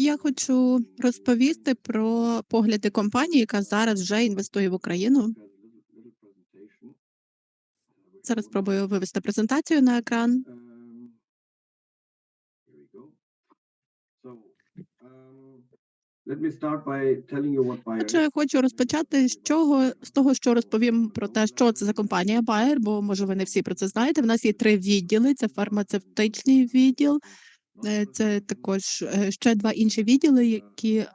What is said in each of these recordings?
Я хочу розповісти про погляди компанії, яка зараз вже інвестує в Україну. Зараз спробую вивести презентацію на екран. Отже, я хочу розпочати з чого з того, що розповім про те, що це за компанія Bayer, бо може ви не всі про це знаєте. В нас є три відділи: це фармацевтичний відділ, це також е, ще два інші відділи, які е,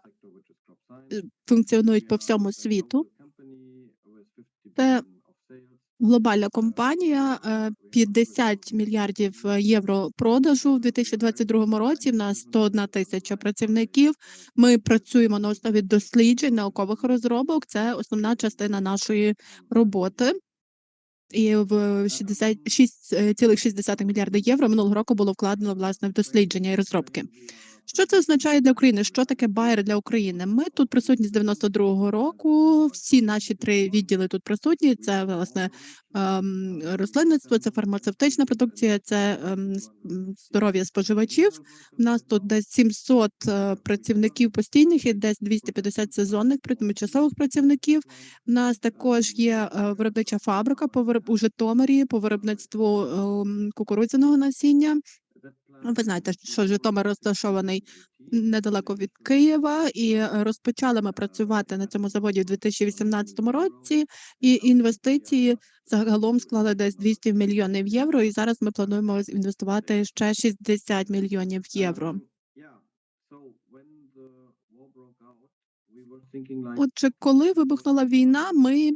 функціонують по всьому світу. company with 50 Це. Глобальна компанія, е, 50 мільярдів е, євро продажу в 2022 році. В нас 101 тисяча працівників. Ми працюємо на основі досліджень, наукових розробок. Це основна частина нашої роботи. І в 6,6 мільярда євро минулого року було вкладено власне в дослідження і розробки. Що це означає для України? Що таке Bayer для України? Ми тут присутні з 92-го року. Всі наші три відділи тут присутні. Це власне ем, рослинництво, це фармацевтична продукція, це ем, здоров'я споживачів. У нас тут десь 700 е, працівників постійних і десь 250 сезонних тимчасових працівників. У нас також є е, виробнича фабрика по у Житомирі по виробництву ем, кукурудзяного насіння. Ну, Ви знаєте, що Житомир розташований недалеко від Києва, і е, розпочали ми працювати на цьому заводі в 2018 році. І інвестиції загалом склали десь 200 мільйонів євро. І зараз ми плануємо інвестувати ще 60 мільйонів євро. Отже, коли вибухнула війна, ми.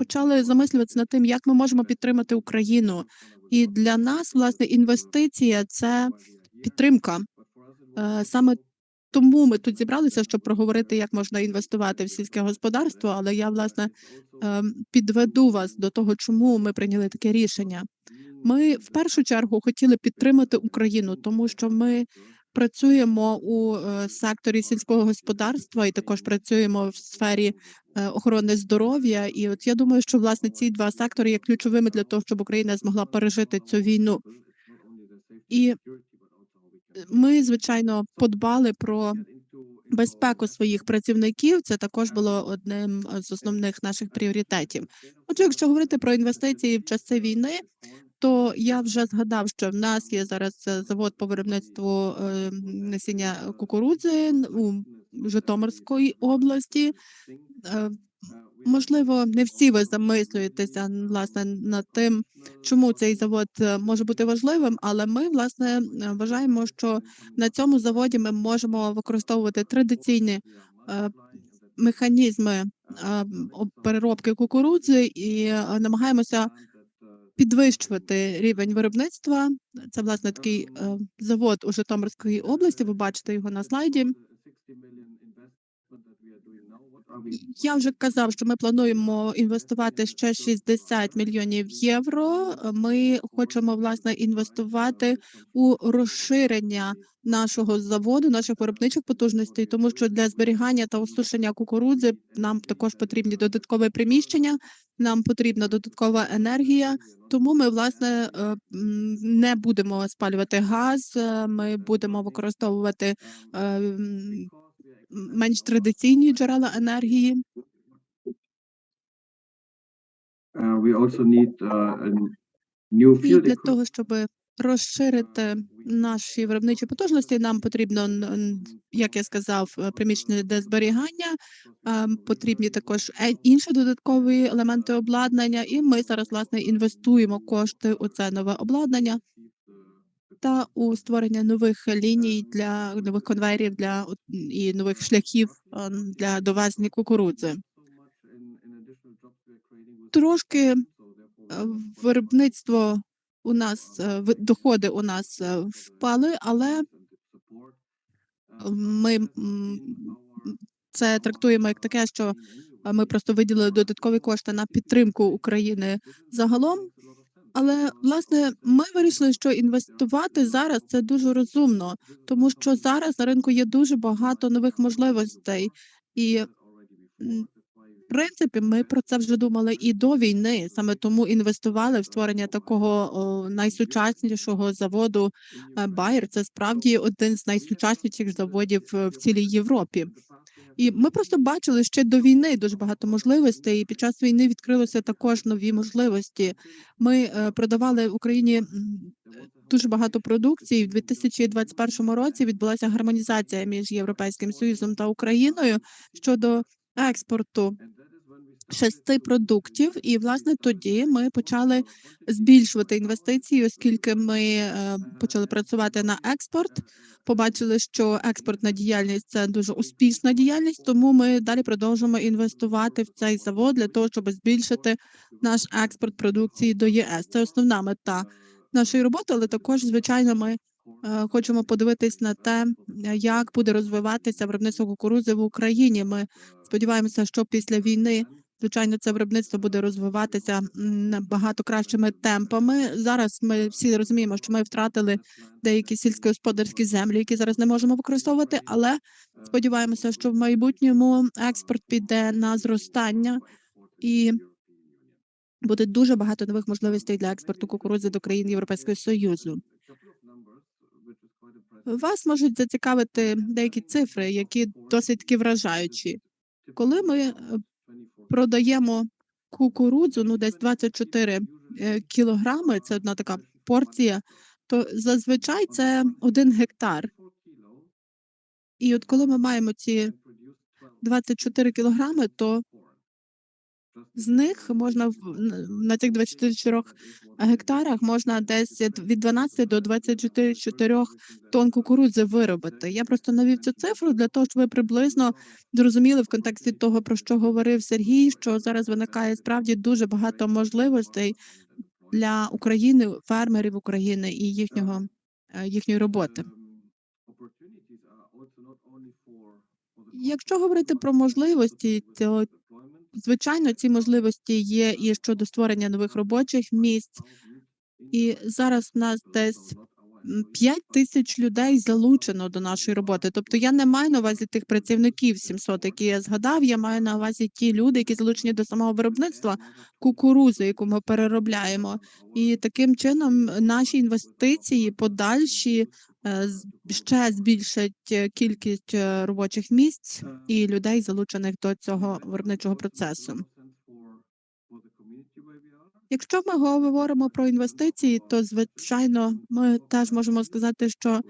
Почали замислюватися над тим, як ми можемо підтримати Україну. І для нас, власне, інвестиція це підтримка. Е, Саме тому ми тут зібралися, щоб проговорити, як можна інвестувати в сільське господарство. Але я власне ем, підведу вас до того, чому ми прийняли таке рішення. Ми в першу чергу хотіли підтримати Україну, тому що ми працюємо у е, секторі сільського господарства і також працюємо в сфері е, охорони здоров'я. І от я думаю, що власне ці два сектори є ключовими для того, щоб Україна змогла пережити цю війну. І Ми, звичайно, подбали про безпеку своїх працівників. Це також було одним з основних наших пріоритетів. Отже, якщо говорити про інвестиції в часи війни, то я вже згадав, що в нас є зараз е, завод по виробництву е, насіння кукурудзи у Житомирської області. Е, Можливо, не всі ви замислюєтеся власне над тим, чому цей завод може бути важливим, але ми власне вважаємо, що на цьому заводі ми можемо використовувати традиційні механізми переробки кукурудзи і намагаємося підвищувати рівень виробництва. Це власне такий е, завод у Житомирській області. Ви бачите його на слайді. Я вже казав, що ми плануємо інвестувати ще 60 мільйонів євро. Ми хочемо власне інвестувати у розширення нашого заводу, наших виробничих потужностей, тому що для зберігання та осушення кукурудзи нам також потрібні додаткові приміщення, нам потрібна додаткова енергія. Тому ми власне е, не будемо спалювати газ. е, Ми будемо використовувати е, менш традиційні джерела енергії. Uh, we also need uh, a new І field для того, щоб розширити наші виробничі потужності, нам потрібно, як я сказав, е, приміщення для зберігання. е, Потрібні також е- інші додаткові елементи обладнання, і ми зараз власне інвестуємо кошти у це нове обладнання та у створення нових ліній для нових конвейерів для і нових шляхів е, для довезення кукурудзи. Трошки е, виробництво у нас е, доходи у нас е, впали, але ми це трактуємо як таке, що ми просто виділили додаткові кошти на підтримку України загалом. Але власне ми вирішили, що інвестувати зараз це дуже розумно, тому що зараз на ринку є дуже багато нових можливостей, і м, принципі, ми про це вже думали і до війни. Саме тому інвестували в створення такого о, найсучаснішого заводу Bayer. Це справді один з найсучасніших заводів е, в цілій Європі. І ми просто бачили ще до війни дуже багато можливостей. І під час війни відкрилося також нові можливості. Ми е, продавали в Україні дуже багато продукції. В 2021 році відбулася гармонізація між Європейським Союзом та Україною щодо експорту шести продуктів. І власне тоді ми почали збільшувати інвестиції, оскільки ми е, почали працювати на експорт. Побачили, що експортна діяльність це дуже успішна діяльність, тому ми далі продовжуємо інвестувати в цей завод для того, щоб збільшити наш експорт продукції до ЄС. Це основна мета нашої роботи, але також, звичайно, ми е, хочемо подивитись на те, як буде розвиватися виробництво кукурузи в Україні. Ми сподіваємося, що після війни Звичайно, це виробництво буде розвиватися набагато кращими темпами. Зараз ми всі розуміємо, що ми втратили деякі сільськогосподарські землі, які зараз не можемо використовувати, але сподіваємося, що в майбутньому експорт піде на зростання і буде дуже багато нових можливостей для експорту кукурудзи до країн Європейського Союзу. Вас можуть зацікавити деякі цифри, які досить таки вражаючі. Коли ми е, продаємо кукурудзу, ну десь 24 е, кілограми, це одна така порція, то зазвичай це один гектар. І от коли ми маємо ці 24 кілограми, то з них можна на цих 24 гектарах можна десь від 12 до 24 тонн кукурудзи виробити. Я просто навів цю цифру для того, щоб ви приблизно зрозуміли в контексті того, про що говорив Сергій, що зараз виникає справді дуже багато можливостей для України, фермерів України і їхнього е, їхньої роботи. Якщо говорити про можливості, то звичайно ці можливості є і щодо створення нових робочих місць. І зараз в нас десь м, 5 тисяч людей залучено до нашої роботи. Тобто я не маю на увазі тих працівників 700, які я згадав. Я маю на увазі ті люди, які залучені до самого виробництва кукурузи, яку ми переробляємо. І таким чином наші інвестиції подальші ще збільшать е, кількість е, робочих місць і людей, залучених до цього виробничого процесу. Якщо ми говоримо про інвестиції, то звичайно ми теж можемо сказати, що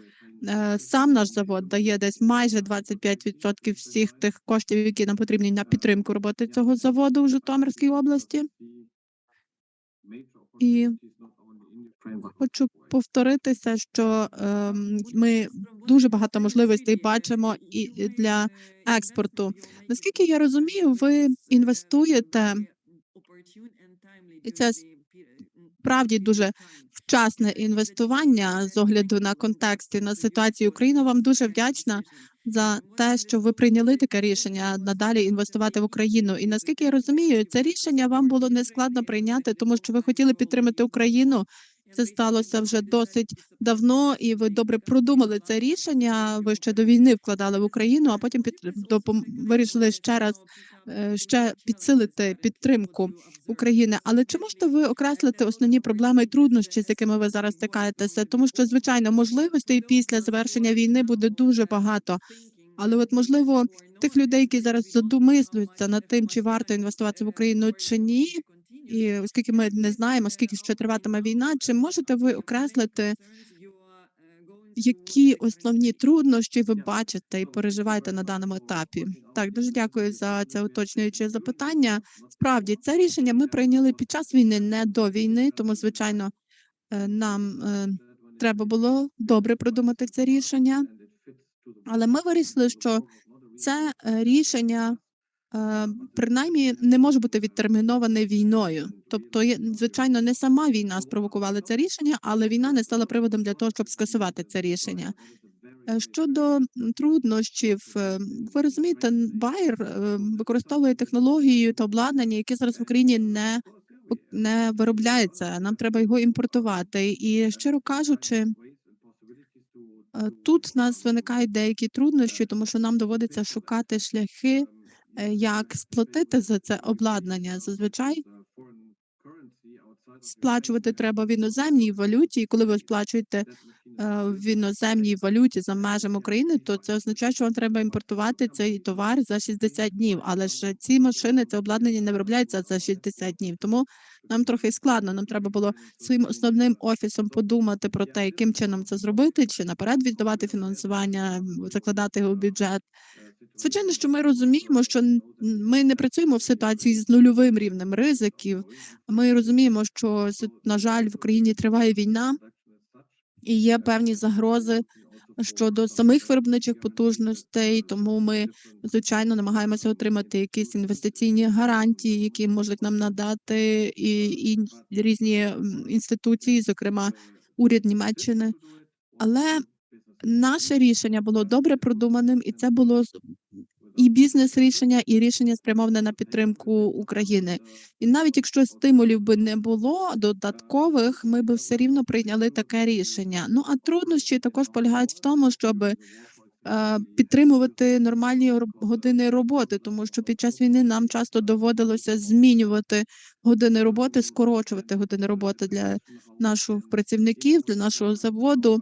е, сам наш завод дає десь майже 25% всіх тих коштів, які нам потрібні на підтримку роботи цього заводу у Житомирській області. І Хочу повторитися, що ем, ми дуже багато можливостей бачимо і для експорту. Наскільки я розумію, ви інвестуєте і це справді дуже вчасне інвестування з огляду на контекст і на ситуацію. Україна вам дуже вдячна за те, що ви прийняли таке рішення надалі інвестувати в Україну. І наскільки я розумію, це рішення вам було нескладно прийняти, тому що ви хотіли підтримати Україну. Це сталося вже досить давно, і ви добре продумали це рішення. Ви ще до війни вкладали в Україну, а потім під допом... вирішили ще раз е, ще підсилити підтримку України. Але чи можете ви окреслити основні проблеми і труднощі, з якими ви зараз стикаєтеся? Тому що звичайно можливостей після завершення війни буде дуже багато. Але от можливо тих людей, які зараз задумислюються над тим, чи варто інвестувати в Україну чи ні, і оскільки ми не знаємо, скільки ще триватиме війна, чи можете ви окреслити, які основні труднощі ви бачите і переживаєте на даному етапі? Так, дуже дякую за це уточнююче запитання. Справді, це рішення ми прийняли під час війни, не до війни, тому звичайно е, нам е, треба було добре продумати це рішення. Але ми вирішили, що це е, рішення принаймні не може бути відтерміноване війною. Тобто, звичайно, не сама війна спровокувала це рішення, але війна не стала приводом для того, щоб скасувати це рішення. Е, Щодо труднощів, е, ви розумієте, е, використовує технологію та обладнання, які зараз в Україні не не виробляється. Нам треба його імпортувати. І щиро кажучи, е, тут в нас виникають деякі труднощі, тому що нам доводиться шукати шляхи е, як сплатити за це обладнання. Зазвичай сплачувати треба в іноземній валюті, і коли ви сплачуєте е, в іноземній валюті за межами України, то це означає, що вам треба імпортувати цей товар за 60 днів. Але ж ці машини, це обладнання не виробляється за 60 днів. Тому нам трохи складно. Нам треба було своїм основним офісом подумати про те, яким чином це зробити, чи наперед віддавати фінансування, закладати його в бюджет. Звичайно, що ми розуміємо, що ми не працюємо в ситуації з нульовим рівнем ризиків. Ми розуміємо, що на жаль в Україні триває війна, і є певні загрози щодо самих виробничих потужностей. Тому ми звичайно намагаємося отримати якісь інвестиційні гарантії, які можуть нам надати і, і різні інституції, зокрема уряд Німеччини. Але наше рішення було добре продуманим, і це було і бізнес-рішення, і рішення спрямоване на підтримку України. І навіть якщо стимулів би не було додаткових, ми би все рівно прийняли таке рішення. Ну а труднощі також полягають в тому, щоб е, підтримувати нормальні години роботи, тому що під час війни нам часто доводилося змінювати години роботи, скорочувати години роботи для наших працівників, для нашого заводу.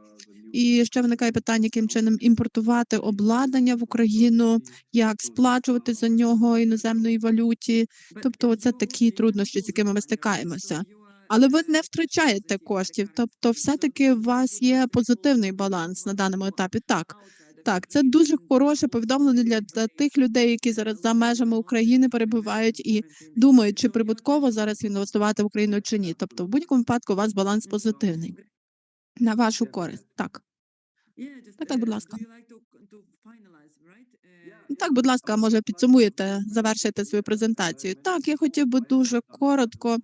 І ще виникає питання, яким чином імпортувати обладнання в Україну, як сплачувати за нього іноземної валюті. Тобто, це такі труднощі, з якими ми стикаємося. Але ви не втрачаєте коштів. Тобто, все-таки у вас є позитивний баланс на даному етапі. Так, так, це дуже хороше повідомлення для, для тих людей, які зараз за межами України перебувають і думають, чи прибутково зараз інвестувати в Україну чи ні. Тобто, в будь-якому випадку у вас баланс позитивний на вашу користь. Так, Так, так, будь ласка. uh, Ну, так, будь ласка, може підсумуєте, завершите свою презентацію. Так, я хотів би дуже коротко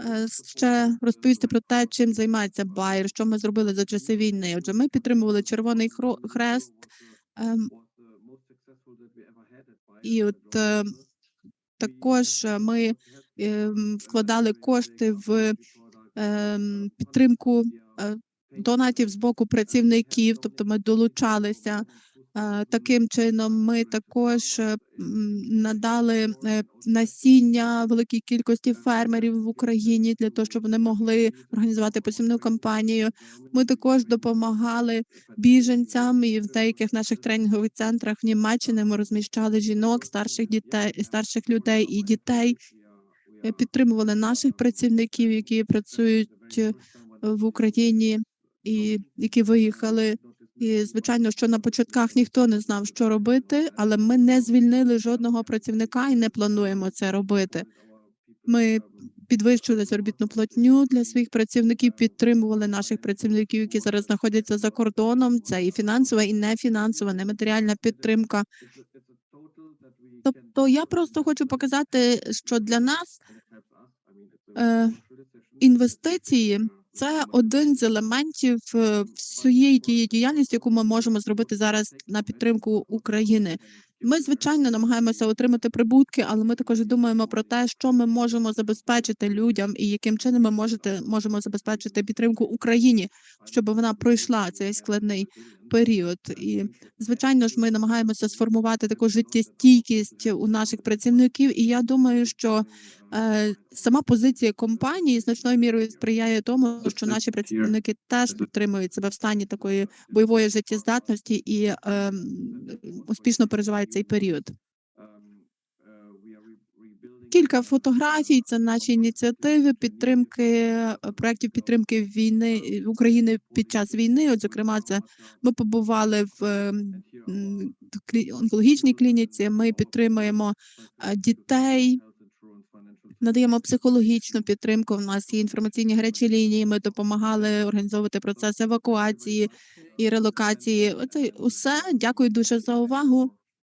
е, ще розповісти про те, чим займається Байер, що ми зробили за часи війни. Отже, ми підтримували Червоний Хрест, і от е, також е, ми ем, вкладали кошти в ем, підтримку донатів з боку працівників, тобто ми долучалися. Е, Таким чином, ми також е, надали е, насіння великій кількості фермерів в Україні для того, щоб вони могли організувати посівну кампанію. Ми також допомагали біженцям і в деяких наших тренінгових центрах в Німеччині ми розміщали жінок, старших дітей, старших людей і дітей. Підтримували наших працівників, які працюють в Україні і які виїхали. І звичайно, що на початках ніхто не знав, що робити, але ми не звільнили жодного працівника і не плануємо це робити. Ми підвищили заробітну платню для своїх працівників, підтримували наших працівників, які зараз знаходяться за кордоном. Це і фінансова, і нефінансова, нематеріальна підтримка. Тобто, я просто хочу показати, що для нас е, інвестиції це один з елементів е, всієї тієї діяльності, яку ми можемо зробити зараз на підтримку України. Ми звичайно намагаємося отримати прибутки, але ми також думаємо про те, що ми можемо забезпечити людям, і яким чином ми можете можемо забезпечити підтримку Україні, щоб вона пройшла цей складний період. І звичайно ж, ми намагаємося сформувати таку життєстійкість у наших працівників. І я думаю, що е, сама позиція компанії значною мірою сприяє тому, що наші працівники теж підтримують себе в стані такої бойової життєздатності і е, успішно переживають цей період. Кілька фотографій це наші ініціативи підтримки е, проєктів підтримки війни України під час війни. От, зокрема, це ми побували в ем, онкологічній клініці. Ми підтримуємо е, дітей, надаємо психологічну підтримку. У нас є інформаційні гарячі лінії. Ми допомагали організовувати процес евакуації і релокації. Оце усе. Дякую дуже за увагу.